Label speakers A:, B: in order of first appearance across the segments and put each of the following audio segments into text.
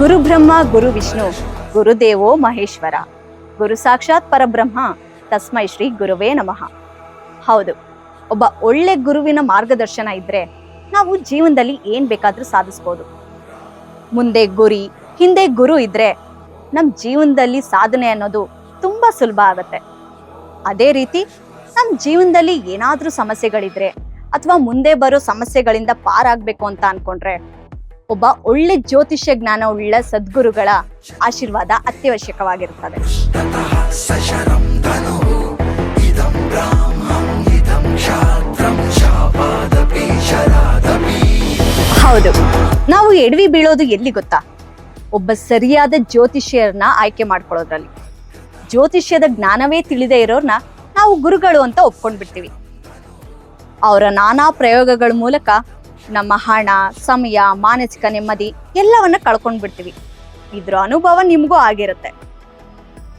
A: ಗುರು ಬ್ರಹ್ಮ ಗುರು ವಿಷ್ಣು, ಗುರುದೇವೋ ಮಹೇಶ್ವರ. ಗುರು ಸಾಕ್ಷಾತ್ ಪರಬ್ರಹ್ಮ, ತಸ್ಮೈ ಶ್ರೀ ಗುರುವೇ ನಮಃ. ಹೌದು, ಒಬ್ಬ ಒಳ್ಳೆ ಗುರುವಿನ ಮಾರ್ಗದರ್ಶನ ಇದ್ರೆ ನಾವು ಜೀವನದಲ್ಲಿ ಏನ್ ಬೇಕಾದ್ರೂ ಸಾಧಿಸ್ಬೋದು. ಮುಂದೆ ಗುರಿ, ಹಿಂದೆ ಗುರು ಇದ್ರೆ ನಮ್ಮ ಜೀವನದಲ್ಲಿ ಸಾಧನೆ ಅನ್ನೋದು ತುಂಬಾ ಸುಲಭ ಆಗತ್ತೆ. ಅದೇ ರೀತಿ ನಮ್ಮ ಜೀವನದಲ್ಲಿ ಏನಾದ್ರೂ ಸಮಸ್ಯೆಗಳಿದ್ರೆ ಅಥವಾ ಮುಂದೆ ಬರೋ ಸಮಸ್ಯೆಗಳಿಂದ ಪಾರಾಗ್ಬೇಕು ಅಂತ ಅನ್ಕೊಂಡ್ರೆ ಒಬ್ಬ ಒಳ್ಳೆ ಜ್ಯೋತಿಷ್ಯ ಜ್ಞಾನವುಳ್ಳ ಸದ್ಗುರುಗಳ ಆಶೀರ್ವಾದ ಅತ್ಯವಶ್ಯಕವಾಗಿರುತ್ತದೆ. ಹೌದು. ನಾವು ಎಡವಿ ಬೀಳೋದು ಎಲ್ಲಿ ಗೊತ್ತಾ? ಒಬ್ಬ ಸರಿಯಾದ ಜ್ಯೋತಿಷ್ಯರನ್ನ ಆಯ್ಕೆ ಮಾಡ್ಕೊಳ್ಳೋದ್ರಲ್ಲಿ. ಜ್ಯೋತಿಷ್ಯದ ಜ್ಞಾನವೇ ತಿಳಿದೇ ಇರೋರ್ನ ನಾವು ಗುರುಗಳು ಅಂತ ಒಪ್ಕೊಂಡ್ಬಿಡ್ತೀವಿ. ಅವರ ನಾನಾ ಪ್ರಯೋಗಗಳ ಮೂಲಕ ನಮ್ಮ ಹಣ, ಸಮಯ, ಮಾನಸಿಕ ನೆಮ್ಮದಿ ಎಲ್ಲವನ್ನ ಕಳ್ಕೊಂಡ್ ಬಿಡ್ತೀವಿ. ಇದ್ರ ಅನುಭವ ನಿಮಗೂ ಆಗಿರುತ್ತೆ.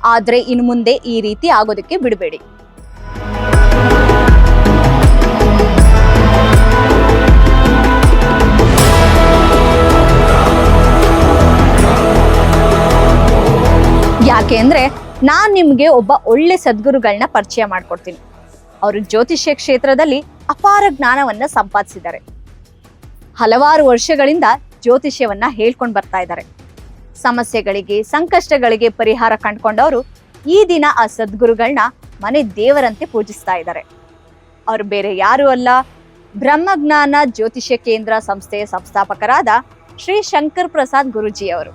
A: ಆದ್ರೆ ಇನ್ನು ಮುಂದೆ ಈ ರೀತಿ ಆಗೋದಕ್ಕೆ ಬಿಡಬೇಡಿ. ಯಾಕೆ ಅಂದ್ರೆ ನಾನ್ ನಿಮ್ಗೆ ಒಬ್ಬ ಒಳ್ಳೆ ಸದ್ಗುರುಗಳನ್ನ ಪರಿಚಯ ಮಾಡ್ಕೊಡ್ತೀನಿ. ಅವರು ಜ್ಯೋತಿಷ್ಯ ಕ್ಷೇತ್ರದಲ್ಲಿ ಅಪಾರ ಜ್ಞಾನವನ್ನ ಸಂಪಾದಿಸಿದ್ದಾರೆ. ಹಲವಾರು ವರ್ಷಗಳಿಂದ ಜ್ಯೋತಿಷ್ಯವನ್ನ ಹೇಳ್ಕೊಂಡು ಬರ್ತಾ ಇದ್ದಾರೆ. ಸಮಸ್ಯೆಗಳಿಗೆ, ಸಂಕಷ್ಟಗಳಿಗೆ ಪರಿಹಾರ ಕಂಡ್ಕೊಂಡವರು ಈ ದಿನ ಆ ಸದ್ಗುರುಗಳನ್ನ ಮನೆ ದೇವರಂತೆ ಪೂಜಿಸ್ತಾ ಇದ್ದಾರೆ. ಅವರು ಬೇರೆ ಯಾರು ಅಲ್ಲ. ಬ್ರಹ್ಮಜ್ಞಾನ ಜ್ಯೋತಿಷ್ಯ ಕೇಂದ್ರ ಸಂಸ್ಥೆಯ ಸಂಸ್ಥಾಪಕರಾದ ಶ್ರೀ ಶಂಕರ್ ಪ್ರಸಾದ್ ಗುರುಜಿ ಅವರು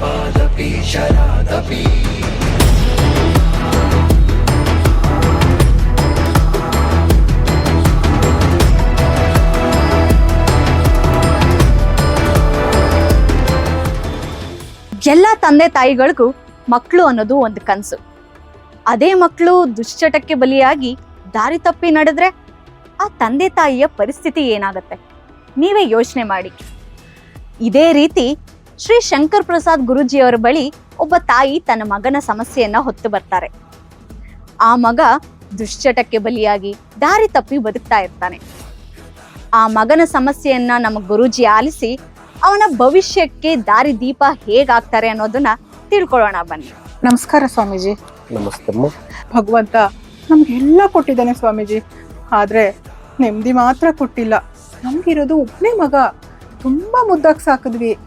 A: ಎಲ್ಲ ತಂದೆ ತಾಯಿಗಳಿಗೂ ಮಕ್ಕಳು ಅನ್ನೋದು ಒಂದು ಕನಸು. ಅದೇ ಮಕ್ಕಳು ದುಶ್ಚಟಕ್ಕೆ ಬಲಿಯಾಗಿ ದಾರಿ ತಪ್ಪಿ ನಡೆದ್ರೆ ಆ ತಂದೆ ತಾಯಿಯ ಪರಿಸ್ಥಿತಿ ಏನಾಗತ್ತೆ? ನೀವೇ ಯೋಚನೆ ಮಾಡಿ. ಇದೇ ರೀತಿ ಶ್ರೀ ಶಂಕರ್ ಪ್ರಸಾದ್ ಗುರುಜಿಯವರ ಬಳಿ ಒಬ್ಬ ತಾಯಿ ತನ್ನ ಮಗನ ಸಮಸ್ಯೆಯನ್ನ ಹೊತ್ತು ಬರ್ತಾರೆ. ಆ ಮಗ ದುಶ್ಚಟಕ್ಕೆ ಬಲಿಯಾಗಿ ದಾರಿ ತಪ್ಪಿ ಬದುಕ್ತಾ ಇರ್ತಾನೆ. ಆ ಮಗನ ಸಮಸ್ಯೆಯನ್ನ ನಮ್ಮ ಗುರುಜಿ ಆಲಿಸಿ ಅವನ ಭವಿಷ್ಯಕ್ಕೆ ದಾರಿ ದೀಪ ಹೇಗಾಗ್ತಾರೆ ಅನ್ನೋದನ್ನ ತಿಳ್ಕೊಳ್ಳೋಣ ಬನ್ನಿ.
B: ನಮಸ್ಕಾರ ಸ್ವಾಮೀಜಿ.
C: ನಮಸ್ತೆ
B: ಭಗವಂತ ನಮ್ಗೆಲ್ಲ ಕೊಟ್ಟಿದ್ದಾನೆ ಸ್ವಾಮೀಜಿ. ಆದ್ರೆ ನೆಮ್ಮದಿ ಮಾತ್ರ ಕೊಟ್ಟಿಲ್ಲ. ನಮ್ಗಿರೋದು ಒಬ್ಬನೇ ಮಗ. ತುಂಬಾ ಮುದ್ದಾಗಿ ಸಾಕಿದ್ವಿ.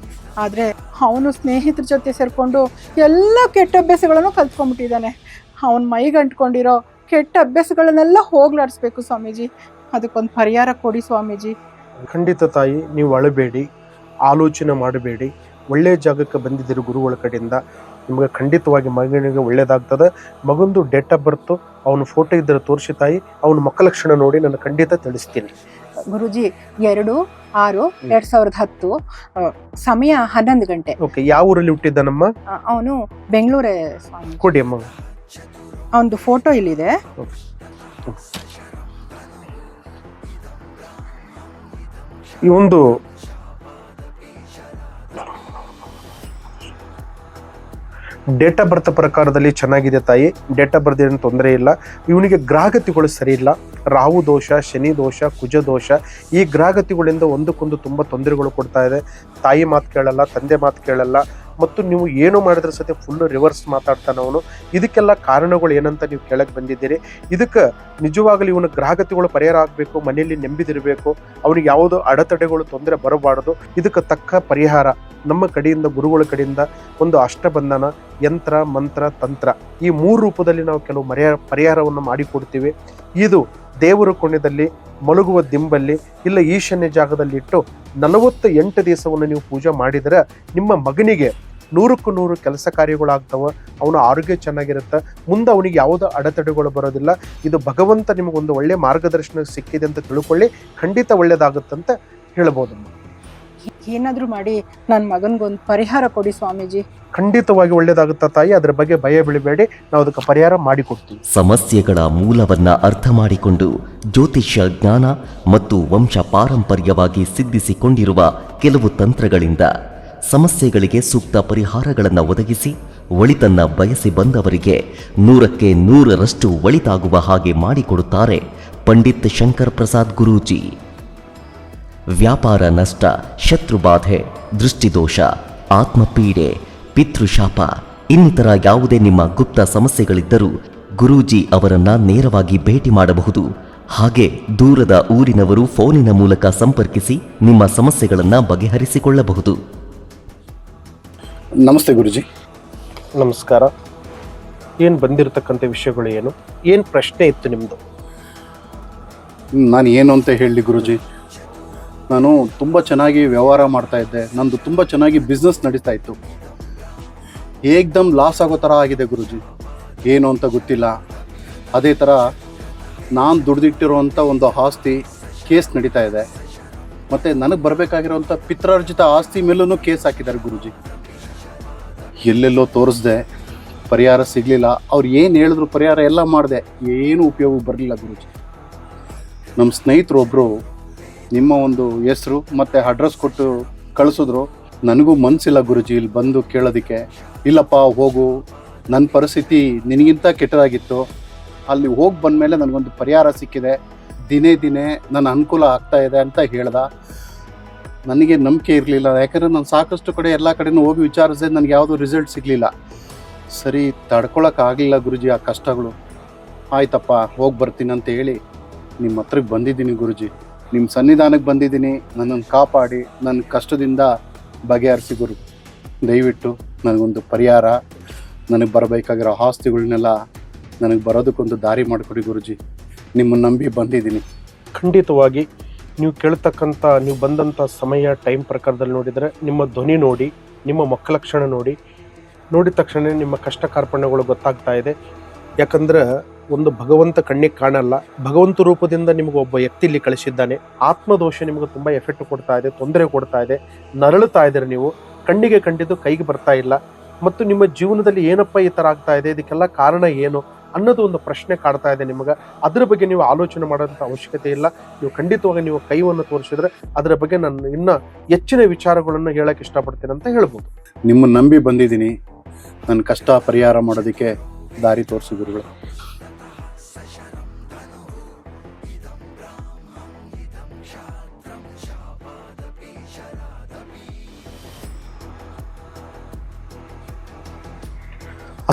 B: ಆದ್ರೆ ಅವನು ಸ್ನೇಹಿತರ ಜೊತೆ ಸೇರಿಕೊಂಡು ಎಲ್ಲ ಕೆಟ್ಟ ಅಭ್ಯಾಸಗಳನ್ನು ಕಲ್ತ್ಕೊಂಡ್ಬಿಟ್ಟಿದ್ದಾನೆ. ಅವನ ಮೈಗಂಟ್ಕೊಂಡಿರೋ ಕೆಟ್ಟ ಅಭ್ಯಾಸಗಳನ್ನೆಲ್ಲ ಹೋಗ್ಲಾಡಿಸ್ಬೇಕು ಸ್ವಾಮೀಜಿ. ಅದಕ್ಕೊಂದು ಪರಿಹಾರ ಕೊಡಿ ಸ್ವಾಮೀಜಿ.
C: ಖಂಡಿತ ತಾಯಿ, ನೀವು ಅಳಬೇಡಿ, ಆಲೋಚನೆ ಮಾಡಬೇಡಿ. ಒಳ್ಳೆಯ ಜಾಗಕ್ಕೆ ಬಂದಿದ್ದೀರಿ ಗುರುಗಳ ಕಡೆಯಿಂದ. ನಿಮಗೆ ಖಂಡಿತವಾಗಿ ಮಗನಿಗೆ ಒಳ್ಳೇದಾಗ್ತದೆ. ಮಗಂದು ಡೇಟ್ ಆಫ್ ಬರ್ತು ಅವನ ಫೋಟೋ ಇದ್ದರೆ ತೋರಿಸಿ ತಾಯಿ, ಅವನ ಮಕ್ಕಳಕ್ಷಣ ನೋಡಿ ನಾನು ಖಂಡಿತ ತಿಳಿಸ್ತೀನಿ.
B: ಗುರುಜಿ ಎರಡು ಆರು ಎರಡ್ ಸಾವಿರದ ಹತ್ತು. ಸಮಯ ಹನ್ನೊಂದು ಗಂಟೆ.
C: ಓಕೆ ಯಾವ ಊರಲ್ಲಿ ಹುಟ್ಟಿದ್ದ ನಮ್ಮ
B: ಅವನು ಬೆಂಗಳೂರೇ ಸ್ವಾಮಿ.
C: ಕೊಡಿ ಅಮ್ಮ
B: ಅವನದು ಫೋಟೋ ಇಲ್ಲಿದೆ.
C: ಈ ಒಂದು ಡೇಟ್ ಬರ್ತ್ ಪ್ರಕಾರದಲ್ಲಿ ಚೆನ್ನಾಗಿದೆ ತಾಯಿ. ಡೇಟ್ ಆಫ್ ಬರ್ತ್ ಏನು ತೊಂದರೆ ಇಲ್ಲ. ಇವನಿಗೆ ಗ್ರಹಗತಿಗಳು ಸರಿ ಇಲ್ಲ. ರಾಹು ದೋಷ, ಶನಿ ದೋಷ, ಕುಜ ದೋಷ ಈ ಗ್ರಹಗತಿಗಳಿಂದ ಒಂದಕ್ಕೊಂದು ತುಂಬ ತೊಂದರೆಗಳು ಕೊಡ್ತಾ ಇದೆ. ತಾಯಿ ಮಾತು ಕೇಳಲ್ಲ, ತಂದೆ ಮಾತು ಕೇಳಲ್ಲ ಮತ್ತು ನೀವು ಏನು ಮಾಡಿದ್ರೆ ಸತ್ಯ ಫುಲ್ಲು ರಿವರ್ಸ್ ಮಾತಾಡ್ತಾನೆ ಅವನು. ಇದಕ್ಕೆಲ್ಲ ಕಾರಣಗಳು ಏನಂತ ನೀವು ಕೇಳಕ್ಕೆ ಬಂದಿದ್ದೀರಿ. ಇದಕ್ಕೆ ನಿಜವಾಗಲೂ ಇವನ ಗ್ರಾಹಕತೆಗಳು ಪರಿಹಾರ ಆಗಬೇಕು, ಮನೆಯಲ್ಲಿ ನೆಮ್ಮದಿರಬೇಕು ಅವನಿಗೆ ಯಾವುದೋ ಅಡೆತಡೆಗಳು, ತೊಂದರೆ ಬರಬಾರದು. ಇದಕ್ಕೆ ತಕ್ಕ ಪರಿಹಾರ. ನಮ್ಮ ಕಡೆಯಿಂದ, ಗುರುಗಳ ಕಡೆಯಿಂದ ಒಂದು ಅಷ್ಟಬಂಧನ, ಯಂತ್ರ, ಮಂತ್ರ, ತಂತ್ರ ಈ ಮೂರು ರೂಪದಲ್ಲಿ ನಾವು ಕೆಲವು ಮರ್ಯ, ಪರಿಹಾರವನ್ನು ಮಾಡಿಕೊಡ್ತೀವಿ. ಇದು ದೇವರ ಕೋಣದಲ್ಲಿ ಮಲಗುವ ದಿಂಬಲ್ಲಿ ಇಲ್ಲ ಈಶಾನ್ಯ ಜಾಗದಲ್ಲಿಟ್ಟು ನಲವತ್ತು ಎಂಟು ದಿವಸವನ್ನು ನೀವು ಪೂಜೆ ಮಾಡಿದರೆ ನಿಮ್ಮ ಮಗನಿಗೆ ನೂರಕ್ಕೂ ನೂರು ಕೆಲಸ ಕಾರ್ಯಗಳಾಗ್ತವೆ. ಅವನ ಆರೋಗ್ಯ ಚೆನ್ನಾಗಿರುತ್ತೆ. ಮುಂದೆ ಅವನಿಗೆ ಯಾವುದೇ ಅಡೆತಡೆಗಳು ಬರೋದಿಲ್ಲ. ಇದು ಭಗವಂತ ನಿಮಗೊಂದು ಒಳ್ಳೆಯ ಮಾರ್ಗದರ್ಶನ ಸಿಕ್ಕಿದೆ ಅಂತ ತಿಳ್ಕೊಳ್ಳಿ. ಖಂಡಿತ ಒಳ್ಳೆಯದಾಗುತ್ತಂತ ಹೇಳ್ಬೋದು.
B: ಏನಾದ್ರೂ ಮಾಡಿ ನನ್ನ ಮಗನ್ಗೊಂದು ಪರಿಹಾರ ಕೊಡಿ ಸ್ವಾಮೀಜಿ.
C: ಖಂಡಿತವಾಗಿ ಒಳ್ಳೇದಾಗುತ್ತಾ ತಾಯಿ ಅದರ ಬಗ್ಗೆ ಭಯ ಬೀಳಬೇಡಿ ನಾವು ಅದಕ್ಕೆ ಪರಿಹಾರ ಮಾಡಿಕೊಡ್ತೀವಿ
D: ಸಮಸ್ಯೆಗಳ ಮೂಲವನ್ನ ಅರ್ಥ ಮಾಡಿಕೊಂಡು ಜ್ಯೋತಿಷ್ಯ ಜ್ಞಾನ ಮತ್ತು ವಂಶ ಪಾರಂಪರ್ಯವಾಗಿ ಸಿದ್ಧಿಸಿಕೊಂಡಿರುವ ಕೆಲವು ತಂತ್ರಗಳಿಂದ ಸಮಸ್ಯೆಗಳಿಗೆ ಸೂಕ್ತ ಪರಿಹಾರಗಳನ್ನು ಒದಗಿಸಿ ಒಳಿತನ್ನ ಬಯಸಿ ಬಂದವರಿಗೆ ನೂರಕ್ಕೆ ನೂರರಷ್ಟು ಒಳಿತಾಗುವ ಹಾಗೆ ಮಾಡಿಕೊಡುತ್ತಾರೆ ಪಂಡಿತ್ ಶಂಕರ್ ಪ್ರಸಾದ್ ಗುರೂಜಿ. ವ್ಯಾಪಾರ ನಷ್ಟ ಶತ್ರುಬಾಧೆ ದೃಷ್ಟಿದೋಷ ಆತ್ಮಪೀಡೆ ಪಿತೃಶಾಪ ಇನ್ನಿತರ ಯಾವುದೇ ನಿಮ್ಮ ಗುಪ್ತ ಸಮಸ್ಯೆಗಳಿದ್ದರೂ ಗುರೂಜಿ ಅವರನ್ನ ನೇರವಾಗಿ ಭೇಟಿ ಮಾಡಬಹುದು. ಹಾಗೆ ದೂರದ ಊರಿನವರು ಫೋನಿನ ಮೂಲಕ ಸಂಪರ್ಕಿಸಿ ನಿಮ್ಮ ಸಮಸ್ಯೆಗಳನ್ನು ಬಗೆಹರಿಸಿಕೊಳ್ಳಬಹುದು.
E: ನಮಸ್ತೆ ಗುರುಜಿ.
C: ನಮಸ್ಕಾರ. ಏನು ಬಂದಿರತಕ್ಕಂಥ ವಿಷಯಗಳು ಏನು? ಏನು ಪ್ರಶ್ನೆ ಇತ್ತು ನಿಮ್ಮದು
E: ನಾನು ಏನು ಅಂತ ಹೇಳಿ ಗುರುಜಿ. ನಾನು ತುಂಬ ಚೆನ್ನಾಗಿ ವ್ಯವಹಾರ ಮಾಡ್ತಾ ಇದ್ದೆ. ನಂದು ತುಂಬ ಚೆನ್ನಾಗಿ ಬಿಸ್ನೆಸ್ ನಡೀತಾ ಇತ್ತು. ಏಕ್ದಮ್ ಲಾಸ್ ಆಗೋ ಥರ ಆಗಿದೆ ಗುರುಜಿ. ಏನು ಅಂತ ಗೊತ್ತಿಲ್ಲ. ಅದೇ ಥರ ನಾನು ದುಡ್ದಿಟ್ಟಿರುವಂಥ ಒಂದು ಆಸ್ತಿ ಕೇಸ್ ನಡೀತಾ ಇದೆ. ಮತ್ತು ನನಗೆ ಬರಬೇಕಾಗಿರೋಂಥ ಪಿತ್ರಾರ್ಜಿತ ಆಸ್ತಿ ಮೇಲೂ ಕೇಸ್ ಹಾಕಿದ್ದಾರೆ ಗುರುಜಿ. ಎಲ್ಲೆಲ್ಲೋ ತೋರಿಸ್ದೆ. ಪರಿಹಾರ ಸಿಗಲಿಲ್ಲ. ಅವ್ರು ಏನು ಹೇಳಿದ್ರು ಪರಿಹಾರ ಎಲ್ಲ ಮಾಡಿದೆ. ಏನು ಉಪಯೋಗ ಬರಲಿಲ್ಲ ಗುರುಜಿ. ನಮ್ಮ ಸ್ನೇಹಿತರು ಒಬ್ಬರು ನಿಮ್ಮ ಒಂದು ಹೆಸರು ಮತ್ತು ಅಡ್ರೆಸ್ ಕೊಟ್ಟು ಕಳಿಸಿದ್ರು. ನನಗೂ ಮನಸ್ಸಿಲ್ಲ ಗುರುಜಿ, ಇಲ್ಲಿ ಬಂದು ಕೇಳೋದಕ್ಕೆ. ಇಲ್ಲಪ್ಪ, ಹೋಗು. ನನ್ನ ಪರಿಸ್ಥಿತಿ ನಿನಗಿಂತ ಕೆಟ್ಟದಾಗಿತ್ತು. ಅಲ್ಲಿ ಹೋಗಿ ಬಂದಮೇಲೆ ನನಗೊಂದು ಪರಿಹಾರ ಸಿಕ್ಕಿದೆ. ದಿನೇ ದಿನೇ ನನ್ನ ಅನುಕೂಲ ಆಗ್ತಾ ಇದೆ ಅಂತ ಹೇಳ್ದ. ನನಗೆ ನಂಬಿಕೆ ಇರಲಿಲ್ಲ. ಯಾಕಂದರೆ ನಾನು ಸಾಕಷ್ಟು ಕಡೆ ಎಲ್ಲ ಕಡೆನೂ ಹೋಗಿ ವಿಚಾರಿಸಿದೆ, ನನಗೆ ಯಾವುದೂ ರಿಸಲ್ಟ್ ಸಿಗಲಿಲ್ಲ. ಸರಿ ತಡ್ಕೊಳಕ್ಕಾಗಲಿಲ್ಲ ಗುರುಜಿ ಆ ಕಷ್ಟಗಳು. ಆಯ್ತಪ್ಪ, ಹೋಗಿ ಬರ್ತೀನಿ ಅಂತ ಹೇಳಿ ನಿಮ್ಮ ಹತ್ರಕ್ಕೆ ಬಂದಿದ್ದೀನಿ ಗುರುಜಿ. ನಿಮ್ಮ ಸನ್ನಿಧಾನಕ್ಕೆ ಬಂದಿದ್ದೀನಿ, ನನ್ನನ್ನು ಕಾಪಾಡಿ, ನನ್ನ ಕಷ್ಟದಿಂದ ಬಗೆಹರಿಸಿ ಗುರು. ದಯವಿಟ್ಟು ನನಗೊಂದು ಪರಿಹಾರ, ನನಗೆ ಬರಬೇಕಾಗಿರೋ ಆಸ್ತಿಗಳನ್ನೆಲ್ಲ ನನಗೆ ಬರೋದಕ್ಕೊಂದು ದಾರಿ ಮಾಡಿಕೊಡಿ ಗುರುಜಿ. ನಿಮ್ಮನ್ನು ನಂಬಿ ಬಂದಿದ್ದೀನಿ.
C: ಖಂಡಿತವಾಗಿ, ನೀವು ಕೇಳ್ತಕ್ಕಂಥ, ನೀವು ಬಂದಂಥ ಸಮಯ, ಟೈಮ್ ಪ್ರಕಾರದಲ್ಲಿ ನೋಡಿದರೆ ನಿಮ್ಮ ಧ್ವನಿ ನೋಡಿ, ನಿಮ್ಮ ಮಕ್ಕಳ ಲಕ್ಷಣ ನೋಡಿ, ನೋಡಿದ ತಕ್ಷಣ ನಿಮ್ಮ ಕಷ್ಟ ಕಾರ್ಪಣ್ಯಗಳು ಗೊತ್ತಾಗ್ತಾ ಇದೆ. ಯಾಕಂದ್ರೆ ಒಂದು ಭಗವಂತ ಕಣ್ಣಿಗೆ ಕಾಣಲ್ಲ. ಭಗವಂತ ರೂಪದಿಂದ ನಿಮಗೆ ಒಬ್ಬ ವ್ಯಕ್ತಿ ಇಲ್ಲಿ ಕಳಿಸಿದ್ದಾನೆ. ಆತ್ಮದೋಷ ನಿಮಗೆ ತುಂಬ ಎಫೆಕ್ಟ್ ಕೊಡ್ತಾ ಇದೆ, ತೊಂದರೆ ಕೊಡ್ತಾ ಇದೆ. ನರಳುತ್ತಾ ಇದ್ದೀರಿ ನೀವು. ಕಣ್ಣಿಗೆ ಕಂಡಿದ್ದು ಕೈಗೆ ಬರ್ತಾ ಇಲ್ಲ. ಮತ್ತು ನಿಮ್ಮ ಜೀವನದಲ್ಲಿ ಏನಪ್ಪ ಈ ಥರ ಆಗ್ತಾ ಇದೆ? ಇದಕ್ಕೆಲ್ಲ ಕಾರಣ ಏನು? ಅನ್ನೋದು ಒಂದು ಪ್ರಶ್ನೆ ಕಾಡ್ತಾ ಇದೆ ನಿಮಗೆ. ಅದ್ರ ಬಗ್ಗೆ ನೀವು ಆಲೋಚನೆ ಮಾಡೋಂಥ ಅವಶ್ಯಕತೆ ಇಲ್ಲ. ನೀವು ಖಂಡಿತವಾಗಿ ನೀವು ಕೈವನ್ನು ತೋರಿಸಿದ್ರೆ ಅದರ ಬಗ್ಗೆ ನಾನು ಇನ್ನೂ ಹೆಚ್ಚಿನ ವಿಚಾರಗಳನ್ನು ಹೇಳಕ್ಕೆ ಇಷ್ಟಪಡ್ತೀನಿ ಅಂತ ಹೇಳ್ಬೋದು.
E: ನಿಮ್ಮನ್ನು ನಂಬಿ ಬಂದಿದ್ದೀನಿ. ನನ್ನ ಕಷ್ಟ ಪರಿಹಾರ ಮಾಡೋದಕ್ಕೆ ದಾರಿ ತೋರಿಸಿದ್ರು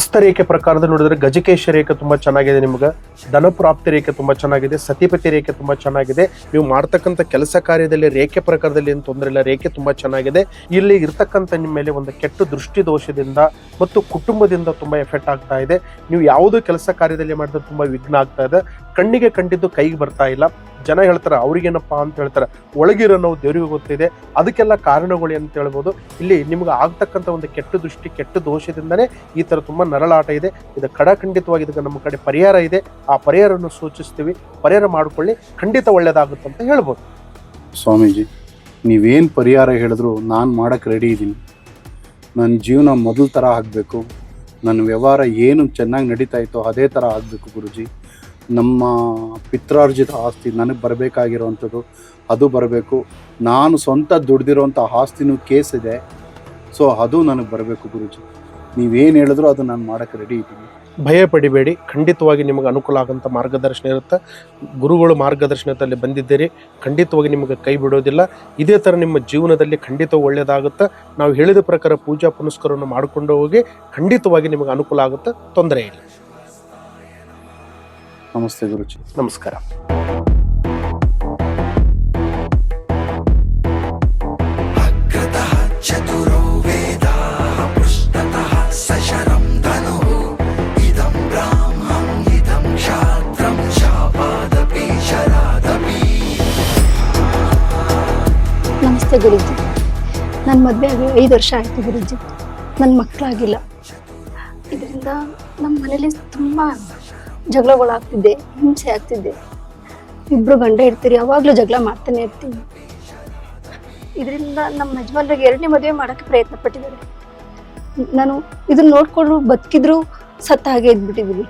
C: ಹಸ್ತರೇಖೆ ಪ್ರಕಾರದಲ್ಲಿ ನೋಡಿದ್ರೆ ಗಜಕೇಶ ರೇಖೆ ತುಂಬಾ ಚೆನ್ನಾಗಿದೆ ನಿಮ್ಗೆ. ಧನಪ್ರಾಪ್ತಿ ರೇಖೆ ತುಂಬಾ ಚೆನ್ನಾಗಿದೆ. ಸತಿಪತಿ ರೇಖೆ ತುಂಬಾ ಚೆನ್ನಾಗಿದೆ. ನೀವು ಮಾಡ್ತಕ್ಕಂಥ ಕೆಲಸ ಕಾರ್ಯದಲ್ಲಿ ರೇಖೆ ಪ್ರಕಾರದಲ್ಲಿ ಏನು ತೊಂದರೆ ಇಲ್ಲ. ರೇಖೆ ತುಂಬಾ ಚೆನ್ನಾಗಿದೆ. ಇಲ್ಲಿ ಇರ್ತಕ್ಕಂಥ ನಿಮ್ಮ ಮೇಲೆ ಒಂದು ಕೆಟ್ಟ ದೃಷ್ಟಿ ದೋಷದಿಂದ ಮತ್ತು ಕುಟುಂಬದಿಂದ ತುಂಬಾ ಎಫೆಕ್ಟ್ ಆಗ್ತಾ ಇದೆ. ನೀವು ಯಾವುದೋ ಕೆಲಸ ಕಾರ್ಯದಲ್ಲಿ ಮಾಡಿದ್ರೆ ತುಂಬಾ ವಿಘ್ನ ಆಗ್ತಾ ಇದೆ. ಕಣ್ಣಿಗೆ ಕಂಡಿದ್ದು ಕೈಗೆ ಬರ್ತಾ ಇಲ್ಲ. ಜನ ಹೇಳ್ತಾರೆ, ಅವ್ರಿಗೇನಪ್ಪ ಅಂತ ಹೇಳ್ತಾರೆ. ಒಳಗಿರೋ ನೋವು ದೇವರಿಗೆ ಗೊತ್ತಿದೆ. ಅದಕ್ಕೆಲ್ಲ ಕಾರಣಗಳು ಅಂತ ಹೇಳ್ಬೋದು. ಇಲ್ಲಿ ನಿಮ್ಗೆ ಆಗ್ತಕ್ಕಂಥ ಒಂದು ಕೆಟ್ಟ ದೃಷ್ಟಿ, ಕೆಟ್ಟ ದೋಷದಿಂದನೇ ಈ ಥರ ತುಂಬ ನರಳಾಟ ಇದೆ. ಇದು ಖಂಡಿತವಾಗಿ ಇದಕ್ಕೆ ನಮ್ಮ ಕಡೆ ಪರಿಹಾರ ಇದೆ. ಆ ಪರಿಹಾರವನ್ನು ಸೂಚಿಸ್ತೀವಿ. ಪರಿಹಾರ ಮಾಡಿಕೊಳ್ಳಿ. ಖಂಡಿತ ಒಳ್ಳೇದಾಗುತ್ತೆ ಅಂತ ಹೇಳ್ಬೋದು.
E: ಸ್ವಾಮೀಜಿ, ನೀವೇನು ಪರಿಹಾರ ಹೇಳಿದ್ರು ನಾನು ಮಾಡೋಕ್ಕೆ ರೆಡಿ ಇದ್ದೀನಿ ನನ್ನ ಜೀವನ ಮೊದಲ ಥರ ಆಗಬೇಕು. ನನ್ನ ವ್ಯವಹಾರ ಏನು ಚೆನ್ನಾಗಿ ನಡೀತಾ ಇತ್ತೋ ಅದೇ ಥರ ಆಗಬೇಕು ಗುರುಜಿ. ನಮ್ಮ ಪಿತ್ರಾರ್ಜಿತ ಆಸ್ತಿ ನನಗೆ ಬರಬೇಕಾಗಿರುವಂಥದ್ದು ಅದು ಬರಬೇಕು. ನಾನು ಸ್ವಂತ ದುಡ್ದಿರೋಂಥ ಆಸ್ತಿನೂ ಕೇಸ್ ಇದೆ. ಸೊ, ಅದು ನನಗೆ ಬರಬೇಕು ಗುರುಜಿ. ನೀವೇನು ಹೇಳಿದ್ರು ಅದು ನಾನು ಮಾಡೋಕ್ಕೆ ರೆಡಿ ಇದ್ದೀನಿ.
C: ಭಯ ಪಡಿಬೇಡಿ. ಖಂಡಿತವಾಗಿ ನಿಮಗೆ ಅನುಕೂಲ ಆಗೋಂಥ ಮಾರ್ಗದರ್ಶನ ಇರುತ್ತೆ. ಗುರುಗಳು ಮಾರ್ಗದರ್ಶನದಲ್ಲಿ ಬಂದಿದ್ದೀರಿ. ಖಂಡಿತವಾಗಿ ನಿಮಗೆ ಕೈ ಬಿಡೋದಿಲ್ಲ. ಇದೇ ಥರ ನಿಮ್ಮ ಜೀವನದಲ್ಲಿ ಖಂಡಿತ ಒಳ್ಳೆಯದಾಗುತ್ತೆ ನಾವು ಹೇಳಿದ ಪ್ರಕಾರ ಪೂಜಾ ಪುನಸ್ಕಾರವನ್ನು ಮಾಡಿಕೊಂಡು ಹೋಗಿ ಖಂಡಿತವಾಗಿ ನಿಮಗೆ ಅನುಕೂಲ ಆಗುತ್ತೆ. ತೊಂದರೆ ಇಲ್ಲ.
E: ನಮಸ್ತೆ ಗುರುಜಿ.
C: ನಮಸ್ಕಾರ.
F: ನಮಸ್ತೆ ಗುರುಜಿ. ನನ್ನ ಮದುವೆ ಆಗಿ ಐದು ವರ್ಷ ಆಯಿತು ಗುರುಜಿ. ನನ್ನ ಮಕ್ಕಳಾಗಿಲ್ಲ ಇದರಿಂದ ನಮ್ಮ ಮನೇಲಿ ತುಂಬ ಜಗಳಗಳಾಗ್ತಿದ್ದೆ, ಹಿಂಸೆ ಆಗ್ತಿದ್ದೆ. ಇಬ್ಬರು ಗಂಡ ಇರ್ತೀರಿ, ಯಾವಾಗ್ಲೂ ಜಗಳ ಮಾಡ್ತಾನೆ ಇರ್ತೀನಿ. ಇದರಿಂದ ನಮ್ಮ ಯಜಮಾನ್ರಿಗೆ ಎರಡನೇ ಮದುವೆ ಮಾಡೋಕ್ಕೆ ಪ್ರಯತ್ನ ಪಟ್ಟಿದ್ದಾರೆ ನಾನು ಇದನ್ನ ನೋಡ್ಕೊಂಡು ಬದುಕಿದ್ರು ಸತ್ತ ಹಾಗೆ ಇದ್ಬಿಟ್ಟಿದ್ವಿ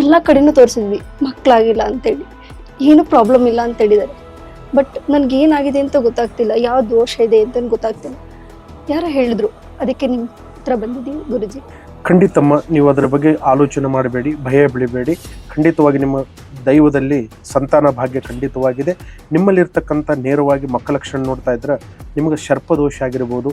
F: ಎಲ್ಲ ಕಡೆನೂ ತೋರಿಸಿದ್ವಿ ಮಕ್ಕಳಾಗಿಲ್ಲ ಅಂತೇಳಿ. ಏನು ಪ್ರಾಬ್ಲಮ್ ಇಲ್ಲ ಅಂತ ಹೇಳಿದ್ದಾರೆ. ಬಟ್ ನನಗೆ ಏನಾಗಿದೆ ಅಂತ ಗೊತ್ತಾಗ್ತಿಲ್ಲ, ಯಾವ ದೋಷ ಇದೆ ಅಂತ ಗೊತ್ತಾಗ್ತಿಲ್ಲ. ಯಾರೋ ಹೇಳಿದ್ರು, ಅದಕ್ಕೆ ನಿಮ್ಮ ಹತ್ರ ಬಂದಿದ್ದೀವಿ ಗುರುಜಿ.
C: ಖಂಡಿತಮ್ಮ ನೀವು ಅದರ ಬಗ್ಗೆ ಆಲೋಚನೆ ಮಾಡಬೇಡಿ, ಭಯ ಬೀಳಬೇಡಿ. ಖಂಡಿತವಾಗಿ ನಿಮ್ಮ ದೈವದಲ್ಲಿ ಸಂತಾನ ಭಾಗ್ಯ ಖಂಡಿತವಾಗಿದೆ. ನಿಮ್ಮಲ್ಲಿರ್ತಕ್ಕಂಥ ನೇರವಾಗಿ ಮಕ್ಕಳ ಲಕ್ಷಣ ನೋಡ್ತಾ ಇದ್ರೆ ನಿಮಗೆ ಸರ್ಪದೋಷ ಆಗಿರ್ಬೋದು,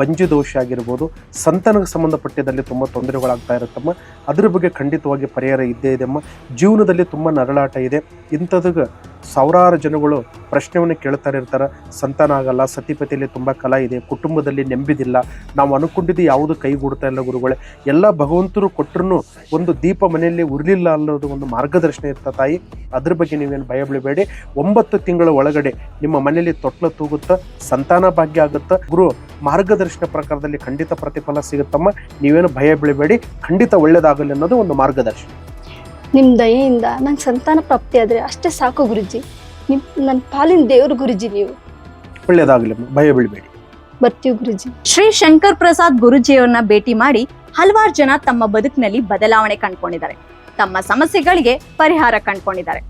C: ಬಂಜು ದೋಷ ಆಗಿರ್ಬೋದು, ಸಂತಾನಕ್ಕೆ ಸಂಬಂಧಪಟ್ಟಿದ್ದಲ್ಲಿ ತುಂಬ ತೊಂದರೆಗಳಾಗ್ತಾ ಇರುತ್ತಮ್ಮ. ಅದ್ರ ಬಗ್ಗೆ ಖಂಡಿತವಾಗಿ ಪರಿಹಾರ ಇದ್ದೇ ಇದೆಮ್ಮ ಜೀವನದಲ್ಲಿ ತುಂಬ ನರಳಾಟ ಇದೆ. ಇಂಥದಾಗ ಸಾವಿರಾರು ಜನಗಳು ಪ್ರಶ್ನೆಯನ್ನು ಕೇಳ್ತಾರೆ ಇರ್ತಾರೆ. ಸಂತಾನ ಆಗಲ್ಲ, ಸತಿಪತಿಯಲ್ಲಿ ತುಂಬ ಕಲ ಇದೆ, ಕುಟುಂಬದಲ್ಲಿ ನೆಂಬಿದಿಲ್ಲ ನಾವು ಅನ್ಕೊಂಡಿದ್ದು ಯಾವುದು ಕೈಗೂಡ್ತಾ ಇಲ್ಲ ಗುರುಗಳೇ. ಎಲ್ಲ ಭಗವಂತರು ಕೊಟ್ಟರು ಒಂದು ದೀಪ ಮನೆಯಲ್ಲಿ ಉರ್ಲಿಲ್ಲ ಅನ್ನೋದು ಒಂದು ಮಾರ್ಗದರ್ಶನ ಇರ್ತ ತಾಯಿ. ಅದ್ರ ಬಗ್ಗೆ ನೀವೇನು ಭಯ ಬೀಳಬೇಡಿ ಒಂಬತ್ತು ತಿಂಗಳ ಒಳಗಡೆ ನಿಮ್ಮ ಮನೆಯಲ್ಲಿ ತೊಟ್ಲ ತೂಗುತ್ತಾ ಸಂತಾನ ಭಾಗ್ಯ ಆಗುತ್ತಾ ಗುರು, ಮಾರ್ಗದರ್ಶನ ಪ್ರಕಾರದಲ್ಲಿ ಖಂಡಿತ ಪ್ರತಿಫಲ ಸಿಗುತ್ತಮ್ಮ. ನೀವೇನು ಭಯ ಬೀಳಬೇಡಿ ಖಂಡಿತ ಒಳ್ಳೇದಾಗಲಿ ಅನ್ನೋದು ಒಂದು ಮಾರ್ಗದರ್ಶನ.
F: ನಿಮ್ಮ ದಯೆಯಿಂದ ನನ್ನ ಸಂತಾನ ಪ್ರಾಪ್ತಿ ಆದರೆ ಅಷ್ಟೇ ಸಾಕು ಗುರುಜಿ. ನಿಮ್ಮ ನನ್ನ ಪಾಲಿನ ದೇವ್ರ ಗುರುಜಿ ನೀವು.
C: ಒಳ್ಳೇದಾಗಲಿ ಭಯ ಬೀಳಬೇಡಿ.
F: ಬರ್ತೀವಿ ಗುರುಜಿ.
A: ಶ್ರೀ ಶಂಕರ್ ಪ್ರಸಾದ್ ಗುರುಜಿಯವರನ್ನ ಭೇಟಿ ಮಾಡಿ ಹಲವಾರು ಜನ ತಮ್ಮ ಬದುಕಿನಲ್ಲಿ ಬದಲಾವಣೆ ಕಂಡ್ಕೊಂಡಿದ್ದಾರೆ. ತಮ್ಮ ಸಮಸ್ಯೆಗಳಿಗೆ ಪರಿಹಾರ ಕಂಡ್ಕೊಂಡಿದ್ದಾರೆ.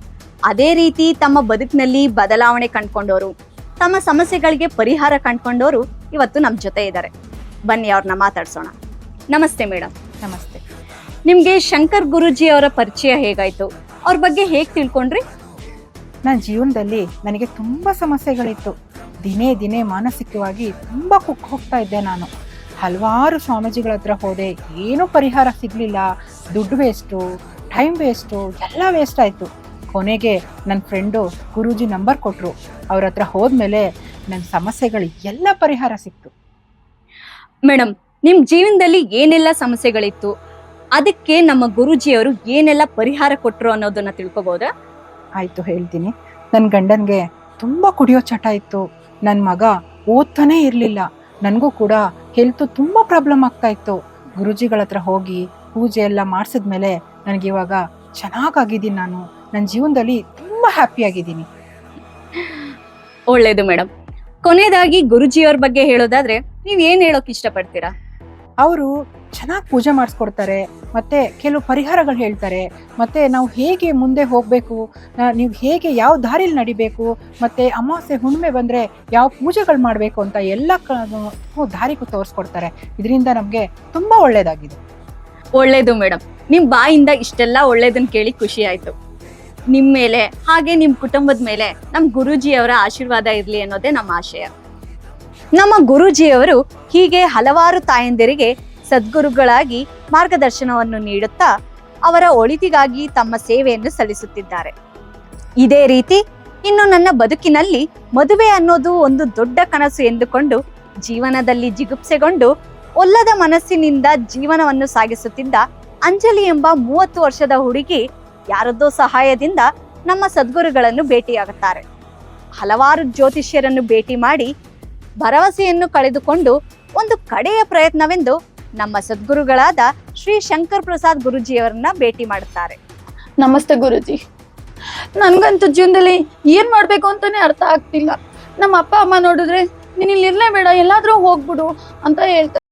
A: ಅದೇ ರೀತಿ ತಮ್ಮ ಬದುಕಿನಲ್ಲಿ ಬದಲಾವಣೆ ಕಂಡ್ಕೊಂಡವರು ತಮ್ಮ ಸಮಸ್ಯೆಗಳಿಗೆ ಪರಿಹಾರ ಕಂಡ್ಕೊಂಡವರು ಇವತ್ತು ನಮ್ಮ ಜೊತೆ ಇದ್ದಾರೆ. ಬನ್ನಿ ಅವ್ರನ್ನ ಮಾತಾಡ್ಸೋಣ. ನಮಸ್ತೆ ಮೇಡಮ್
B: ನಮಸ್ತೆ.
A: ನಿಮ್ಗೆ ಶಂಕರ್ ಗುರುಜಿ ಅವರ ಪರಿಚಯ ಹೇಗಾಯಿತು? ಅವ್ರ ಬಗ್ಗೆ ಹೇಗೆ ತಿಳ್ಕೊಂಡ್ರಿ?
B: ನನ್ನ ಜೀವನದಲ್ಲಿ ನನಗೆ ತುಂಬ ಸಮಸ್ಯೆಗಳಿತ್ತು. ದಿನೇ ದಿನೇ ಮಾನಸಿಕವಾಗಿ ತುಂಬ ಕುಕ್ ಹೋಗ್ತಾ ಇದ್ದೆ ನಾನು. ಹಲವಾರು ಸ್ವಾಮೀಜಿಗಳ ಹತ್ರ ಹೋದೆ. ಏನೂ ಪರಿಹಾರ ಸಿಗಲಿಲ್ಲ. ದುಡ್ಡು ವೇಸ್ಟು ಟೈಮ್ ವೇಸ್ಟು ಎಲ್ಲ ವೇಸ್ಟ್ ಆಯಿತು. ಕೊನೆಗೆ ನನ್ನ ಫ್ರೆಂಡು ಗುರೂಜಿ ನಂಬರ್ ಕೊಟ್ಟರು ಅವ್ರ ಹತ್ರ ಹೋದ್ಮೇಲೆ ನನ್ನ ಸಮಸ್ಯೆಗಳು ಎಲ್ಲ ಪರಿಹಾರ ಸಿಕ್ತು.
A: ಮೇಡಮ್ ನಿಮ್ಮ ಜೀವನದಲ್ಲಿ ಏನೆಲ್ಲ ಸಮಸ್ಯೆಗಳಿತ್ತು? ಅದಕ್ಕೆ ನಮ್ಮ ಗುರುಜಿಯವರು ಏನೆಲ್ಲ ಪರಿಹಾರ ಕೊಟ್ಟರು ಅನ್ನೋದನ್ನ ತಿಳ್ಕೊಬಹುದಾ
B: ಆಯಿತು ಹೇಳ್ತೀನಿ. ನನ್ನ ಗಂಡನಿಗೆ ತುಂಬ ಕುಡಿಯೋ ಚಟ ಇತ್ತು. ನನ್ನ ಮಗ ಓದ್ತಾನೇ ಇರಲಿಲ್ಲ. ನನಗೂ ಕೂಡ ಹೆಲ್ತ್ ತುಂಬ ಪ್ರಾಬ್ಲಮ್ ಆಗ್ತಾ ಇತ್ತು. ಗುರುಜಿಗಳ ಹತ್ರ ಹೋಗಿ ಪೂಜೆ ಎಲ್ಲ ಮಾಡಿಸಿದ್ಮೇಲೆ ನನಗಿವಾಗ ಇವಾಗ ಚೆನ್ನಾಗಾಗಿದ್ದೀನಿ ನಾನು. ನನ್ನ ಜೀವನದಲ್ಲಿ ತುಂಬ ಹ್ಯಾಪಿಯಾಗಿದ್ದೀನಿ
A: ಒಳ್ಳೇದು ಮೇಡಮ್ ಕೊನೆಯದಾಗಿ ಗುರುಜಿಯವ್ರ ಬಗ್ಗೆ ಹೇಳೋದಾದ್ರೆ ನೀವೇನು ಹೇಳೋಕೆ ಹೇಳೋಕ್ ಇಷ್ಟಪಡ್ತೀರಾ?
B: ಅವರು ಚೆನ್ನಾಗಿ ಪೂಜೆ ಮಾಡಿಸ್ಕೊಡ್ತಾರೆ, ಮತ್ತು ಕೆಲವು ಪರಿಹಾರಗಳು ಹೇಳ್ತಾರೆ, ಮತ್ತು ನಾವು ಹೇಗೆ ಮುಂದೆ ಹೋಗಬೇಕು ನೀವು ಹೇಗೆ ಯಾವ ದಾರಿಲಿ ನಡಿಬೇಕು, ಮತ್ತು ಅಮಾವಾಸ್ಯೆ ಹುಣ್ಣಿಮೆ ಬಂದರೆ ಯಾವ ಪೂಜೆಗಳು ಮಾಡಬೇಕು ಅಂತ ಎಲ್ಲ ದಾರಿಗೂ ತೋರಿಸ್ಕೊಡ್ತಾರೆ. ಇದರಿಂದ ನಮಗೆ ತುಂಬ ಒಳ್ಳೆಯದಾಗಿದೆ
A: ಒಳ್ಳೆಯದು ಮೇಡಮ್ ನಿಮ್ಮ ಬಾಯಿಂದ ಇಷ್ಟೆಲ್ಲ ಒಳ್ಳೆಯದನ್ನು ಕೇಳಿ ಖುಷಿ ಆಯಿತು. ನಿಮ್ಮ ಮೇಲೆ, ಹಾಗೆ ನಿಮ್ಮ ಕುಟುಂಬದ ಮೇಲೆ ನಮ್ಮ ಗುರೂಜಿಯವರ ಆಶೀರ್ವಾದ ಇರಲಿ ಅನ್ನೋದೇ ನಮ್ಮ ಆಶಯ. ನಮ್ಮ ಗುರುಜಿಯವರು ಹೀಗೆ ಹಲವಾರು ತಾಯಂದಿರಿಗೆ ಸದ್ಗುರುಗಳಾಗಿ ಮಾರ್ಗದರ್ಶನವನ್ನು ನೀಡುತ್ತಾ ಅವರ ಒಳಿತಿಗಾಗಿ ತಮ್ಮ ಸೇವೆಯನ್ನು ಸಲ್ಲಿಸುತ್ತಿದ್ದಾರೆ. ಇದೇ ರೀತಿ ಇನ್ನು ನನ್ನ ಬದುಕಿನಲ್ಲಿ ಮದುವೆ ಅನ್ನೋದು ಒಂದು ದೊಡ್ಡ ಕನಸು ಎಂದುಕೊಂಡು ಜೀವನದಲ್ಲಿ ಜಿಗುಪ್ಸೆಗೊಂಡು ಒಲ್ಲದ ಮನಸ್ಸಿನಿಂದ ಜೀವನವನ್ನು ಸಾಗಿಸುತ್ತಿದ್ದ ಅಂಜಲಿ ಎಂಬ ಮೂವತ್ತು ವರ್ಷದ ಹುಡುಗಿ ಯಾರದ್ದೋ ಸಹಾಯದಿಂದ ನಮ್ಮ ಸದ್ಗುರುಗಳನ್ನು ಭೇಟಿಯಾಗುತ್ತಾರೆ. ಹಲವಾರು ಜ್ಯೋತಿಷ್ಯರನ್ನು ಭೇಟಿ ಮಾಡಿ ಭರವಸೆಯನ್ನು ಕಳೆದುಕೊಂಡು ಒಂದು ಕಡೆಯ ಪ್ರಯತ್ನವೆಂದು ನಮ್ಮ ಸದ್ಗುರುಗಳಾದ ಶ್ರೀ ಶಂಕರ್ ಪ್ರಸಾದ್ ಗುರುಜಿಯವರನ್ನ ಭೇಟಿ ಮಾಡುತ್ತಾರೆ.
G: ನಮಸ್ತೆ ಗುರುಜಿ. ನನ್ಗಂತೂ ಜೀವನದಲ್ಲಿ ಏನ್ ಮಾಡ್ಬೇಕು ಅಂತಾನೆ ಅರ್ಥ ಆಗ್ತಿಲ್ಲ. ನಮ್ಮ ಅಪ್ಪ, ಅಮ್ಮ ನೋಡಿದ್ರೆ ನೀನ್ ಇಲ್ಲಿ ಇರ್ಲೇಬೇಡ, ಎಲ್ಲಾದ್ರೂ ಹೋಗ್ಬಿಡು ಅಂತ ಹೇಳ್ತಾರೆ